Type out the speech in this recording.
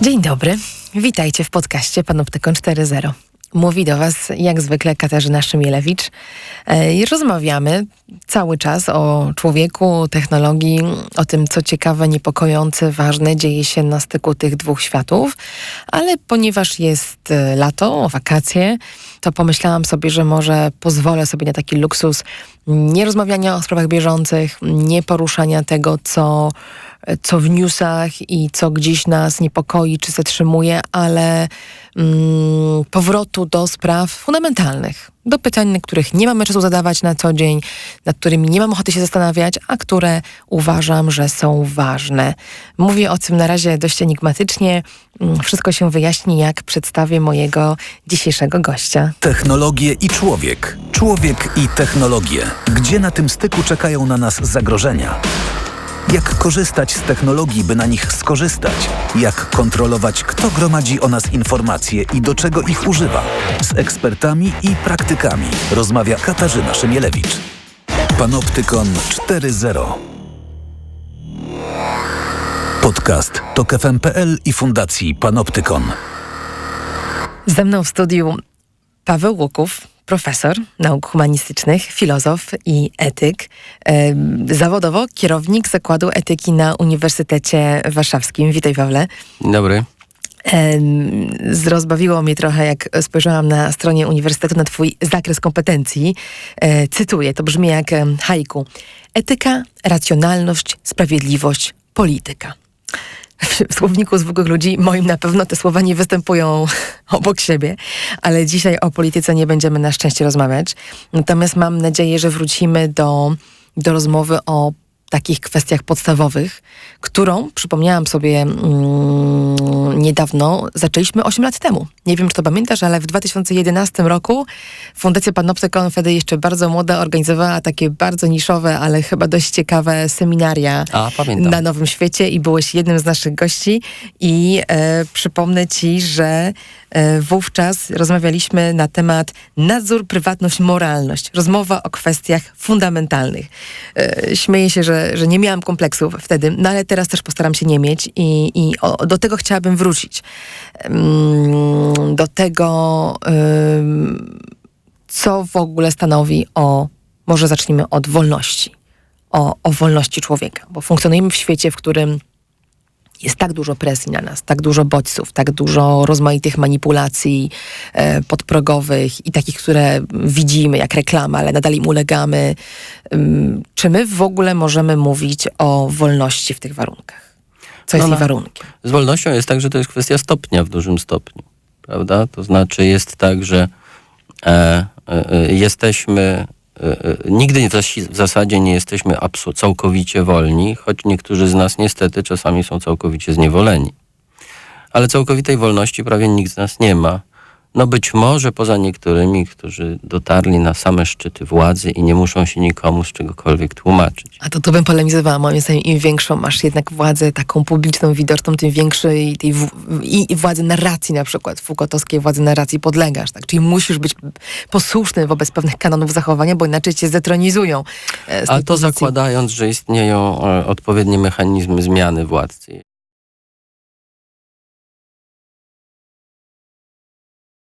Dzień dobry, witajcie w podcaście Panoptykon 4.0. Mówi do Was jak zwykle Katarzyna Szymielewicz. E, rozmawiamy cały czas o człowieku, technologii, o tym, co ciekawe, niepokojące, ważne dzieje się na styku tych dwóch światów, ale ponieważ jest e, lato, wakacje, to pomyślałam sobie, że może pozwolę sobie na taki luksus nie rozmawiania o sprawach bieżących, nie poruszania tego, co co w newsach i co gdzieś nas niepokoi czy zatrzymuje, ale mm, powrotu do spraw fundamentalnych, do pytań, których nie mamy czasu zadawać na co dzień, nad którymi nie mam ochoty się zastanawiać, a które uważam, że są ważne. Mówię o tym na razie dość enigmatycznie. Mm, Wszystko się wyjaśni, jak przedstawię mojego dzisiejszego gościa. Technologie i człowiek. Człowiek i technologie. Gdzie na tym styku czekają na nas zagrożenia? Jak korzystać z technologii, by na nich skorzystać? Jak kontrolować, kto gromadzi o nas informacje i do czego ich używa? Z ekspertami i praktykami rozmawia Katarzyna Szymielewicz. Panoptykon 4.0 Podcast TOK FM.pl i Fundacji Panoptykon. Ze mną w studiu Paweł Łuków, profesor nauk humanistycznych, filozof i etyk. Zawodowo kierownik Zakładu Etyki na Uniwersytecie Warszawskim. Witaj Pawle. Dobry. Zrozbawiło mnie trochę, jak spojrzałam na stronie uniwersytetu na twój zakres kompetencji. E, cytuję, to brzmi jak haiku. Etyka, racjonalność, sprawiedliwość, polityka. W słowniku zwykłych ludzi moim na pewno te słowa nie występują obok siebie, ale dzisiaj o polityce nie będziemy na szczęście rozmawiać. Natomiast mam nadzieję, że wrócimy do, do rozmowy o takich kwestiach podstawowych, którą, przypomniałam sobie mm, niedawno, zaczęliśmy 8 lat temu. Nie wiem, czy to pamiętasz, ale w 2011 roku Fundacja Panoptykon, wtedy jeszcze bardzo młoda, organizowała takie bardzo niszowe, ale chyba dość ciekawe seminaria A, na Nowym Świecie i byłeś jednym z naszych gości i e, przypomnę ci, że e, wówczas rozmawialiśmy na temat nadzór, prywatność, moralność. Rozmowa o kwestiach fundamentalnych. E, śmieję się, że, że nie miałam kompleksów wtedy, no ale teraz też postaram się nie mieć i, i o, do tego chciałabym wrócić. Ym, Do tego, co w ogóle stanowi o, może zacznijmy od wolności o, o wolności człowieka, bo funkcjonujemy w świecie, w którym jest tak dużo presji na nas, tak dużo bodźców, tak dużo rozmaitych manipulacji e, podprogowych i takich, które widzimy jak reklama, ale nadal im ulegamy. Czy my w ogóle możemy mówić o wolności w tych warunkach? Co jest No, jej no. warunkiem? Z wolnością jest tak, że to jest kwestia stopnia w dużym stopniu. Prawda? To znaczy jest tak, że e, e, e, jesteśmy. E, e, nigdy w zas- w zasadzie nie jesteśmy absu- całkowicie wolni, choć niektórzy z nas niestety czasami są całkowicie zniewoleni. Ale całkowitej wolności prawie nikt z nas nie ma. No być może poza niektórymi, którzy dotarli na same szczyty władzy i nie muszą się nikomu z czegokolwiek tłumaczyć. A to tu bym polemizowała. Moim zdaniem im większą masz jednak władzę taką publiczną, widoczną, tym większej tej i, władzy narracji na przykład, Foucaultowskiej władzy narracji podlegasz, tak? Czyli musisz być posłuszny wobec pewnych kanonów zachowania, bo inaczej cię zetronizują. e, A to pozycji. zakładając, że istnieją e, odpowiednie mechanizmy zmiany władcy.